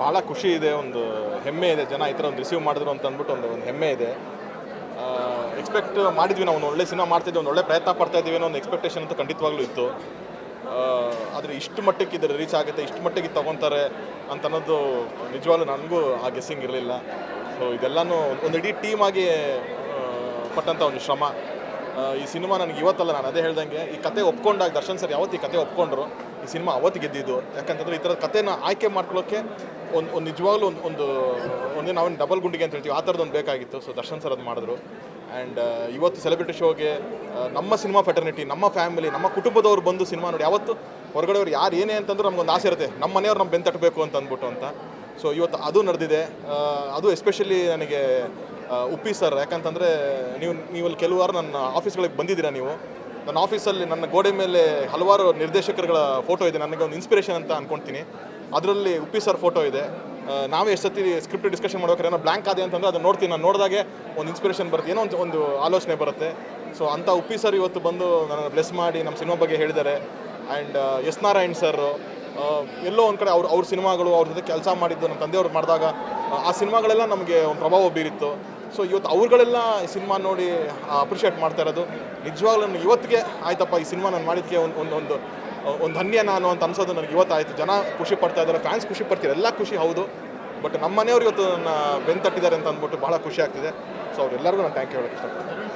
ಭಾಳ ಖುಷಿ ಇದೆ, ಒಂದು ಹೆಮ್ಮೆ ಇದೆ. ಜನ ಈ ಥರ ಒಂದು ರಿಸೀವ್ ಮಾಡಿದ್ರು ಅಂತ ಅಂದ್ಬಿಟ್ಟು ಒಂದು ಒಂದು ಹೆಮ್ಮೆ ಇದೆ. ಎಕ್ಸ್ಪೆಕ್ಟ್ ಮಾಡಿದ್ವಿ ನಾವು, ಒಂದು ಒಳ್ಳೆ ಸಿನಿಮಾ ಮಾಡ್ತಿದ್ವಿ ಒಂದು ಒಳ್ಳೆ ಪ್ರಯತ್ನ ಪಡ್ತಾ ಇದ್ದೀವಿ ಅನ್ನೋ ಒಂದು ಎಕ್ಸ್ಪೆಕ್ಟೇಷನ್ ಅಂತ ಖಂಡಿತವಾಗ್ಲೂ ಇತ್ತು. ಆದರೆ ಇಷ್ಟು ಮಟ್ಟಕ್ಕೆ ಇದರ ರೀಚ್ ಆಗುತ್ತೆ, ಇಷ್ಟು ಮಟ್ಟಿಗೆ ತೊಗೊತಾರೆ ಅಂತ ಅನ್ನೋದು ನಿಜವಾಗ್ಲೂ ನನಗೂ ಆ ಗೆಸ್ಸಿಂಗ್ ಇರಲಿಲ್ಲ. ಸೊ ಇದೆಲ್ಲನೂ ಒಂದು ಇಡೀ ಟೀಮ್ ಆಗಿ ಪಟ್ಟಂಥ ಒಂದು ಶ್ರಮ. ಈ ಸಿನಿಮಾ ನನಗೆ ಇವತ್ತಲ್ಲ ನಾನು ಅದೇ ಹೇಳ್ದಂಗೆ, ಈ ಕತೆ ಒಪ್ಕೊಂಡಾಗ ದರ್ಶನ್ ಸರ್ ಯಾವತ್ತು ಈ ಕತೆ ಒಪ್ಕೊಂಡ್ರು, ಈ ಸಿನಿಮಾ ಅವತ್ತು ಗೆದ್ದಿದ್ದು. ಯಾಕಂತಂದ್ರೆ ಈ ಥರದ ಕತೆನ ಆಯ್ಕೆ ಮಾಡ್ಕೊಳ್ಳೋಕೆ ಒಂದು ಒಂದು ನಿಜವಾಗ್ಲೂ ಒಂದು ಒಂದು, ಒಂದೇ ನಾವೇನು ಡಬಲ್ ಗುಂಡಿಗೆ ಅಂತ ಹೇಳ್ತೀವಿ, ಆ ಥರದ್ದೊಂದು ಬೇಕಾಗಿತ್ತು. ಸೊ ದರ್ಶನ್ ಸರ್ ಅದು ಮಾಡಿದ್ರು. ಆ್ಯಂಡ್ ಇವತ್ತು ಸೆಲೆಬ್ರಿಟಿ ಶೋಗೆ ನಮ್ಮ ಸಿನಿಮಾ ಫೆಟರ್ನಿಟಿ ನಮ್ಮ ಫ್ಯಾಮಿಲಿ ನಮ್ಮ ಕುಟುಂಬದವ್ರು ಬಂದು ಸಿನಿಮಾ ನೋಡಿ, ಯಾವತ್ತು ಹೊರಗಡೆಯವ್ರು ಯಾರು ಏನೇ ಅಂತಂದ್ರೂ ನಮ್ಗೊಂದು ಆಸೆ ಇರುತ್ತೆ. ನಮ್ಮ ಮನೆಯವ್ರು ನಮ್ಮ ಬೆಂತಟ್ಟಬೇಕು ಅಂತ ಅಂದ್ಬಿಟ್ಟು ಅಂತ. ಸೊ ಇವತ್ತು ಅದು ನಡೆದಿದೆ. ಅದು ಎಸ್ಪೆಷಲಿ ನನಗೆ ಉಪ್ಪಿ ಸರ್ ಯಾಕಂತಂದರೆ ನೀವು, ನೀವಲ್ಲಿ ಕೆಲವಾರು ನನ್ನ ಆಫೀಸ್ಗಳಿಗೆ ಬಂದಿದ್ದೀರಾ ನೀವು. ನನ್ನ ಆಫೀಸಲ್ಲಿ ನನ್ನ ಗೋಡೆ ಮೇಲೆ ಹಲವಾರು ನಿರ್ದೇಶಕರುಗಳ ಫೋಟೋ ಇದೆ. ನನಗೆ ಒಂದು ಇನ್ಸ್ಪಿರೇಷನ್ ಅಂತ ಅನ್ಕೊಂತೀನಿ. ಅದರಲ್ಲಿ ಉಪ್ಪಿ ಸರ್ ಫೋಟೋ ಇದೆ. ನಾವು ನಾವೇ ಎಷ್ಟು ಸತಿ ಸ್ಕ್ರಿಪ್ಟ್ ಡಿಸ್ಕಷನ್ ಮಾಡ್ಬೇಕಾರೆ ಏನೋ ಬ್ಲ್ಯಾಂಕ್ ಆದೆ ಅಂತಂದರೆ ಅದನ್ನು ನೋಡ್ತೀನಿ. ನಾನು ನೋಡಿದಾಗೆ ಒಂದು ಇನ್ಸ್ಪಿರೇಷನ್ ಬರುತ್ತೆ. ಏನೋ ಒಂದು ಒಂದು ಆಲೋಚನೆ ಬರುತ್ತೆ. ಸೊ ಅಂಥ ಉಪ್ಪಿ ಸರ್ ಇವತ್ತು ಬಂದು ನನ್ನ ಬ್ಲೆಸ್ ಮಾಡಿ ನಮ್ಮ ಸಿನಿಮಾ ಬಗ್ಗೆ ಹೇಳಿದ್ದಾರೆ. ಆ್ಯಂಡ್ ಎಸ್ ನಾರಾಯಣ್ ಸರ್ ಎಲ್ಲೋ ಒಂದು ಕಡೆ ಅವ್ರ ಅವ್ರ ಸಿನಿಮಾಗಳು ಅವ್ರ ಜೊತೆ ಕೆಲಸ ಮಾಡಿದ್ದು ನಮ್ಮ ತಂದೆಯವ್ರು ಮಾಡಿದಾಗ ಆ, ಸಿನಿಮಾಗಳೆಲ್ಲ ನಮಗೆ ಒಂದು ಪ್ರಭಾವ ಬೀರಿತ್ತು. ಸೊ ಇವತ್ತು ಅವ್ರುಗಳೆಲ್ಲ ಈ ಸಿನಿಮಾ ನೋಡಿ ಅಪ್ರಿಷಿಯೇಟ್ ಮಾಡ್ತಾ ಇರೋದು. ನಿಜವಾಗ್ಲೂ ನನಗೆ ಇವತ್ತಿಗೆ ಆಯ್ತಪ್ಪ ಈ ಸಿನಿಮಾ ನಾನು ಮಾಡಿದ್ದಕ್ಕೆ ಒಂದು ಒಂದು ಒಂದು ಒಂದು ಧನ್ಯ ನಾನು ಅಂತ ಅನ್ಸೋದು ನನಗೆ ಇವತ್ತಾಯಿತು ಜನ ಖುಷಿ ಪಡ್ತಾ ಇದ್ದಾರೆ ಫ್ಯಾನ್ಸ್ ಖುಷಿ ಪಡ್ತಾರೆ ಎಲ್ಲ ಖುಷಿ ಹೌದು. ಬಟ್ ನಮ್ಮ ಮನೆಯವ್ರು ಇವತ್ತು ನನ್ನ ಬೆನ್ ತಟ್ಟಿದ್ದಾರೆ ಅಂತ ಅಂದ್ಬಿಟ್ಟು ಭಾಳ ಖುಷಿ ಆಗ್ತಿದೆ. ಸೊ ಅವ್ರೆಲ್ಲರಿಗೂ ನಾನು ಥ್ಯಾಂಕ್ ಯು ಹೇಳೋಕ್ಕೆ ಇಷ್ಟಪಡ್ತೀನಿ.